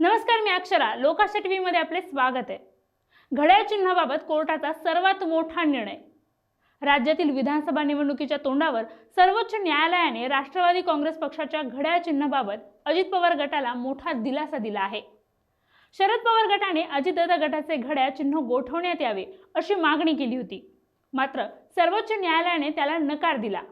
नमस्कार मी अक्षरा. लोकाशा टी व्हीमध्ये आपले स्वागत आहे. घड्याळ चिन्हाबाबत कोर्टाचा सर्वात मोठा निर्णय. राज्यातील विधानसभा निवडणुकीच्या तोंडावर सर्वोच्च न्यायालयाने राष्ट्रवादी काँग्रेस पक्षाच्या घड्याळ चिन्हाबाबत अजित पवार गटाला मोठा दिलासा दिला आहे. शरद पवार गटाने अजितदादा गटाचे घड्याळ चिन्ह गोठवण्यात यावे अशी मागणी केली होती. मात्र सर्वोच्च न्यायालयाने त्याला नकार दिला.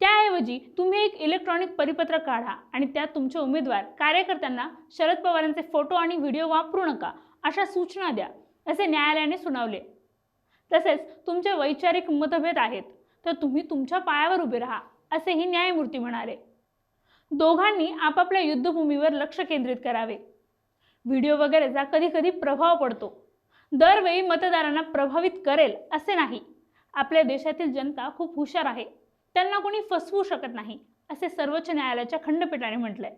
त्याऐवजी तुम्ही एक इलेक्ट्रॉनिक परिपत्र काढा आणि त्यात तुमचे उमेदवार कार्यकर्त्यांना शरद पवारांचे फोटो आणि व्हिडिओ वापरू नका अशा सूचना द्या असे न्यायालयाने सुनावले. तसेच तुमचे वैचारिक मतभेद आहेत तर तुम्ही तुमच्या पायावर उभे राहा असेही न्यायमूर्ती म्हणाले. दोघांनी आपापल्या युद्धभूमीवर लक्ष केंद्रित करावे. व्हिडिओ वगैरेचा कधी कधी प्रभाव पडतो. दरवेळी मतदारांना प्रभावित करेल असे नाही. आपल्या देशातील जनता खूप हुशार आहे. त्यांना कोणी फसवू शकत नाही असे सर्वोच्च न्यायालयाच्या खंडपीठाने म्हटलंय.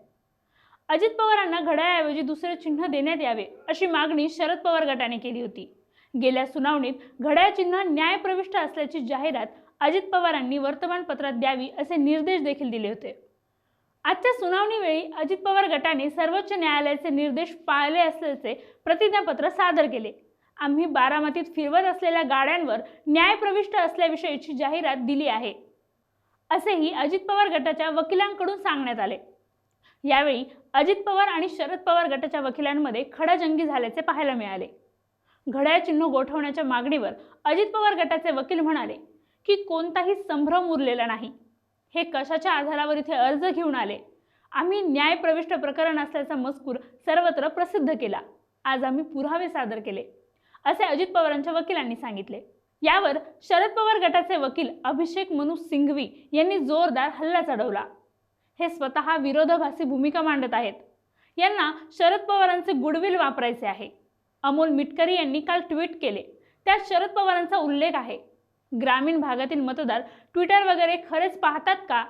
अजित पवारांना घड्याळऐवजी दुसरे चिन्ह देण्यात यावे अशी मागणी शरद पवार गटाने केली होती. गेल्या सुनावणीत घड्याळ चिन्ह न्यायप्रविष्ट असल्याची जाहिरात अजित पवारांनी वर्तमानपत्रात द्यावी असे निर्देश देखील दिले होते. आजच्या सुनावणीवेळी अजित पवार गटाने सर्वोच्च न्यायालयाचे निर्देश पाळले असल्याचे प्रतिज्ञापत्र सादर केले. आम्ही बारामतीत फिरवत असलेल्या गाड्यांवर न्यायप्रविष्ट असल्याविषयीची जाहिरात दिली आहे. असेही अजित पवार गटाच्या वकिलांकडून सांगण्यात आले. यावेळी अजित पवार आणि शरद पवार गटाच्या वकिलांमध्ये खडाजंगी झाल्याचे पाहायला मिळाले. घड्याळ चिन्ह गोठवण्याच्या मागणीवर अजित पवार गटाचे वकील म्हणाले की कोणताही संभ्रम उरलेला नाही. हे कशाच्या आधारावर इथे अर्ज घेऊन आले? आम्ही न्यायप्रविष्ट प्रकरण असल्याचा मजकूर सर्वत्र प्रसिद्ध केला. आज आम्ही पुरावे सादर केले असे अजित पवारांच्या वकिलांनी सांगितले. यावर शरद पवार गटाचे वकील अभिषेक मनु सिंघवी यांनी जोरदार हल्ला चढवला. हे स्वतः विरोधाभासी भूमिका मांडत आहेत. यांना शरद पवारांचे गुडविल वापरायचे आहे. अमोल मिटकरी यांनी काल ट्विट केले. त्यात शरद पवारांचा उल्लेख आहे. ग्रामीण भागातील मतदार ट्विटर वगैरे खरेच पाहतात का?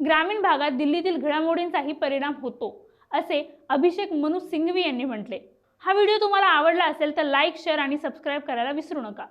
ग्रामीण भागात दिल्लीतील घडामोडींचाही परिणाम होतो असे अभिषेक मनु सिंघवी यांनी म्हटले. हा व्हिडिओ तुम्हाला आवडला असेल तर लाईक शेअर आणि सबस्क्राईब करायला विसरू नका.